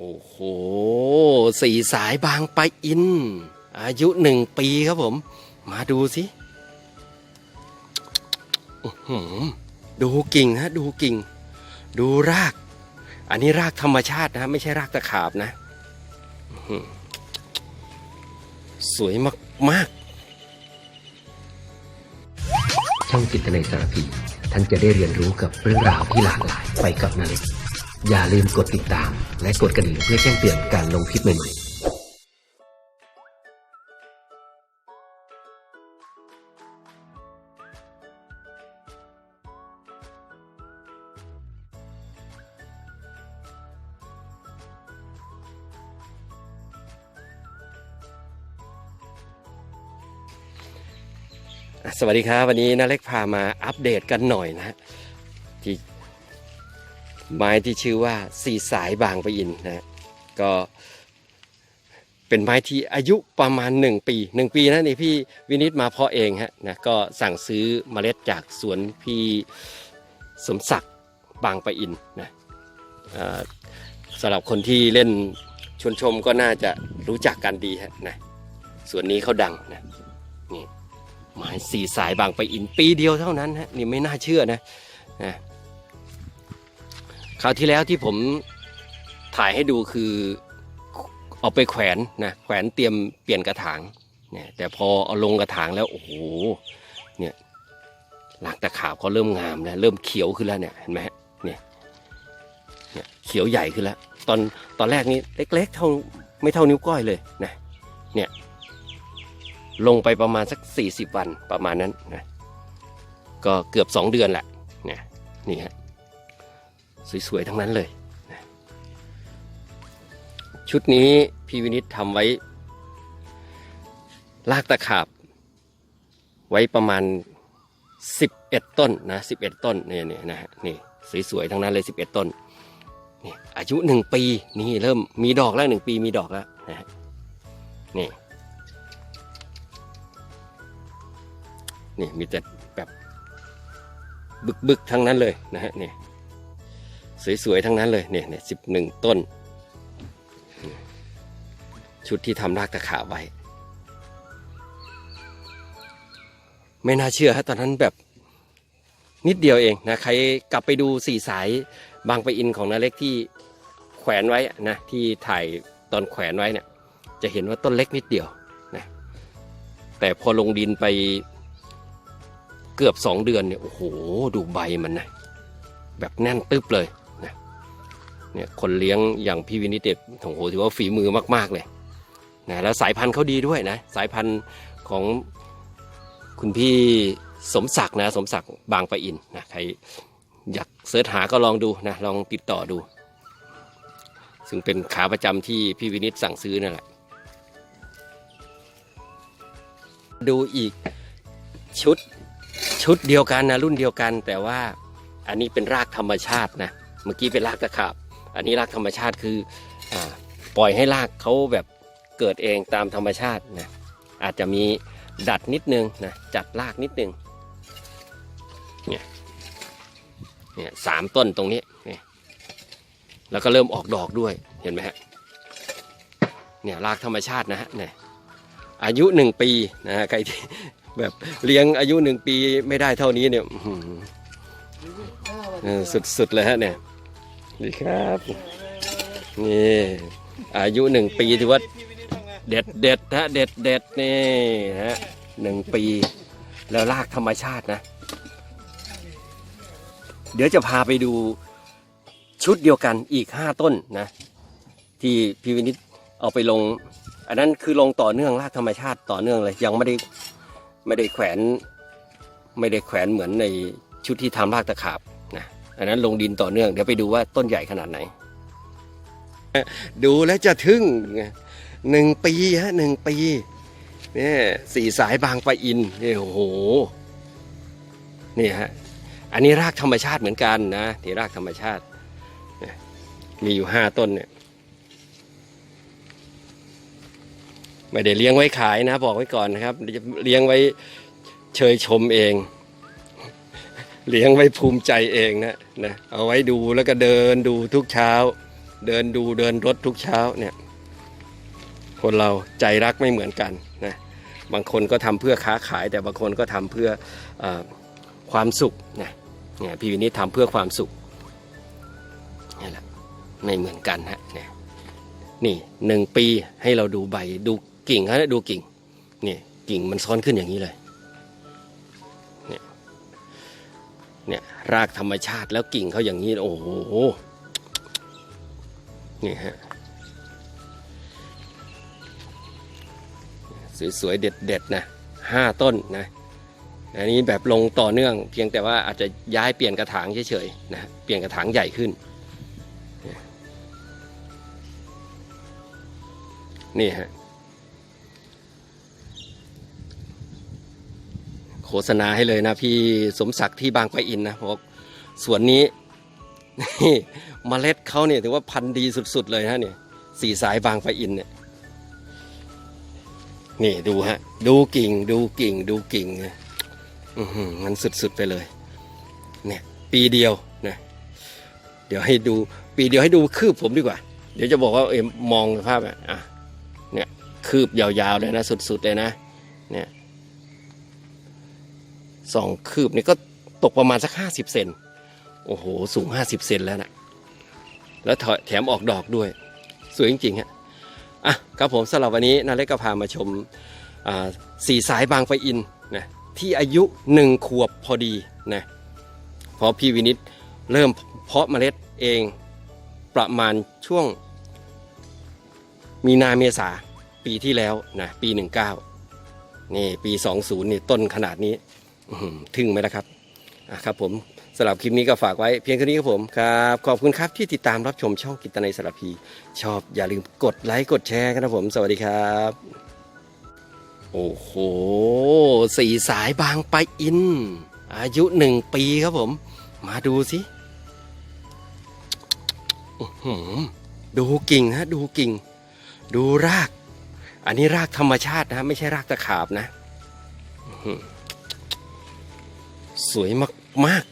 โอ้โหสี่สายบางปะอิน อายุหนึ่งปีครับผม มาดูสิดูกิ่งฮะ ดูกิ่ง ดูราก อันนี้รากธรรมชาตินะไม่ใช่รากตะขาบนะ สวยมากมากช่องจิตในสารพี ท่านจะได้เรียนรู้กับเรื่องราวที่หลากหลายไปกับนาเล็ก อย่าลืมกดติดตาม และกดกระดิ่งเพื่อแจ้งเตือนการลงคลิปใหม่ๆสวัสดีครับ วันนี้นาเล็กพามาอัปเดตกันหน่อยนะที่ ไม้ที่ชื่อว่าสีสายบางปะอินนะก็เป็นไม้ที่อายุประมาณ 1 ปี 1 ปีนะนี่พี่วินิตมาเพาะเองฮะนะก็สั่งซื้อเมล็ดจากสวนพี่สมศักดิ์บางปะอินนะสำหรับคนที่เล่นชวนชมก็น่าจะรู้จักกันดีฮะนะสวนนี้เขาดังนะนี่หมายสี่สายบางไปะอินปีเดียวเท่านั้นฮะนี่ไม่น่าเชื่อนะนะ คราวที่แล้วที่ผมถ่ายให้ดูคือเอาไปแขวนนะแขวนเตรียมเปลี่ยนกระถางเนี่ยแต่พอเอาลงกระถางแล้วโอ้โหเนี่ยหลังตะขาบเขาเริ่มงามแล้วเริ่มเขียวขึ้นแล้วเนี่ยเห็นไหมฮะเนี่ยเนี่ยเขียวใหญ่ขึ้นแล้วตอนตอนแรกนี้เล็ก ๆ เท่าไม่เท่านิ้วก้อยเลยนะเนี่ยลงไปประมาณสัก 40 วันประมาณนั้นนะก็เกือบ 2 เดือนแหละเนี่ยนี่ฮะ สวยๆ ทั้งนั้นเลย ชุดนี้พี่วินิตทำไว้ ลากตะขาบ ไว้ประมาณ 11 ต้นนะ11 ต้นนี่นี่นะฮะนี่สวยๆ ทั้งนั้นเลย 11 ต้นนี่อายุ 1 ปีนี่เริ่มมีดอกแล้ว 1 ปีมีดอกแล้วนะฮะนี่นี่มีแต่แบบบึกๆ ทั้งนั้นเลยนะฮะนี่ สวยๆทั้งนั้นเลยเนี่ยเนี่ยสิบหนึ่งต้น ชุดที่ทำรากตะขาไว้ ไม่น่าเชื่อฮะตอนนั้นแบบนิดเดียวเองนะใครกลับไปดูสี่สายบางปอินของนาเล็กที่แขวนไว้นะที่ถ่ายตอนแขวนไว้เนี่ยจะเห็นว่าต้นเล็กนิดเดียวนะแต่พอลงดินไปเกือบสองเดือนเนี่ยโอ้โหดูใบมันนะแบบแน่นตึ๊บเลย เนี่ยคนเลี้ยงอย่างพี่วินิตเด็ดโอ้โหถือว่าฝีมือมากๆเลยนะแล้วสายพันธุ์เขาดีด้วยนะสายพันธุ์ของคุณพี่สมศักดิ์นะสมศักดิ์บางปะอินนะใครอยากเสิร์ชหาก็ลองดูนะลองติดต่อดู ซึ่งเป็นขาประจำที่พี่วินิตสั่งซื้อนั่นแหละดูอีกชุดชุดเดียวกันนะรุ่นเดียวกัน แต่ว่าอันนี้เป็นรากธรรมชาตินะเมื่อกี้เป็นรากตะขาบ อันนี้รากธรรมชาติคืออปล่อยให้รากเขาแบบเกิดเองตามธรรมชาตินะอาจจะมีดัดนิดนึงนะจัดรากนิดนึงเนี่ยเนี่ยสามต้นตรงนี้เนี่ยแล้วก็เริ่มออกดอกด้วยเห็นไหมฮะเนี่ยรากธรรมชาตินะฮะเนี่ยอายุหนึ่งปีนะฮะใครที่แบบเลี้ยงอายุหนึ่งปีไม่ได้เท่านี้เนี่ยอื้อหือเออสุดๆเลยฮะเนี่ย นี่ครับ นี่อายุหนึ่งปีถือว่าเด็ดเด็ดฮะเด็ดเด็ดนี่ฮะหนึ่งปี แล้วรากธรรมชาตินะ เดี๋ยวจะพาไปดูชุดเดียวกันอีกห้าต้นนะ ที่พี่วินิตเอาไปลง อันนั้นคือลงต่อเนื่องรากธรรมชาติต่อเนื่องเลยยังไม่ได้ไม่ได้แขวน ไม่ได้แขวนเหมือนในชุดที่ทำรากตะขาบนะ อันนั้นลงดินต่อเนื่องเดี๋ยวไปดูว่าต้นใหญ่ขนาดไหน ดูแล้วจะทึ่งหนึ่งปีฮะหนึ่งปีเนี่ยสี่สายบางปะอินเนี่ยโอ้โหนี่ฮะอันนี้รากธรรมชาติเหมือนกันนะที่รากธรรมชาติ มีอยู่ห้าต้นเนี่ยไม่ได้เลี้ยงไว้ขายนะ บอกไว้ก่อนนะครับจะเลี้ยงไว้เชยชมเอง เลี้ยงไว้ภูมิใจเองนะนะเอาไว้ดูแล้วก็เดินดูทุกเช้า เดินดูเดินรถทุกเช้าเนี่ยคนเราใจรักไม่เหมือนกันนะบางคนก็ทำเพื่อค้าขาย แต่บางคนก็ทำเพื่ออความสุขนะเนี่ยพี่วินิจทำเพื่อความสุขนี่แหละไม่เหมือนกันฮะเนี่ยนี่หนึ่งปีให้เราดูใบดูกิ่งฮะดูกิ่งเนี่ยกิ่งมันซ้อนขึ้นอย่างนี้เลย เนี่ยรากธรรมชาติแล้วกิ่งเขาอย่างนี้โอ้โหนี่ฮะสวยๆเด็ดๆนะห้าต้นนะอันนี้แบบลงต่อเนื่อง เพียงแต่ว่าอาจจะย้ายเปลี่ยนกระถางเฉยๆนะเปลี่ยนกระถางใหญ่ขึ้น นี่ฮะ โฆ ษณาให้เลยนะพี่สมศักดิ์ที่บางปะอินนะบอกสวนนี้นี่เมล็ดเขาเนี่ยถือว่าพันธุ์ดีสุดๆเลยนะเนี่ยสีสายบางปะอินเนี่ยนี่ดูฮะ ดูกิ่งดูกิ่งดูกิ่งเนี่ยอื้อหือมันสุดๆไปเลย เนี่ย ปีเดียวนะเดี๋ยวให้ดู ปีเดียวให้ดูคืบผมดีกว่า เดี๋ยวจะบอกว่าเอ็มมองภาพอะอะเนี่ยคืบยาวๆเลยนะสุดๆเลยนะ เนี่ย สองคืบนี่ก็ตกประมาณสักห้าสิบเซนโอ้โห สูงห้าสิบเซนแล้วนะแล้วแถมออกดอกด้วย สวยจริงๆฮะอะครับผมสำหรับวันนี้นาเล็กก็พามาชมสีสายบางปะอินนะที่อายุหนึ่งขวบพอดีนะพอพี่วินิตเริ่มเพาะเมล็ดเองประมาณช่วง มีนาเมษาปีที่แล้วนะปี 19 นี่ปี 20นี่ต้นขนาดนี้ ทึ่งไหมล่ะครับครับผมสำหรับคลิปนี้ก็ฝากไว้เพียงแค่นี้ครับผมครับขอบคุณครับที่ติดตามรับชมช่องกิตนัยสารพี ชอบอย่าลืมกดไลค์กดแชร์กันนะผม สวัสดีครับ โอ้โหสีสายบางไปอิน อายุหนึ่งปีครับผม มาดูสิดูกิ่งฮะดูกิ่ง ดูราก อันนี้รากธรรมชาตินะ ไม่ใช่รากตะขาบนะ สวยมากมาก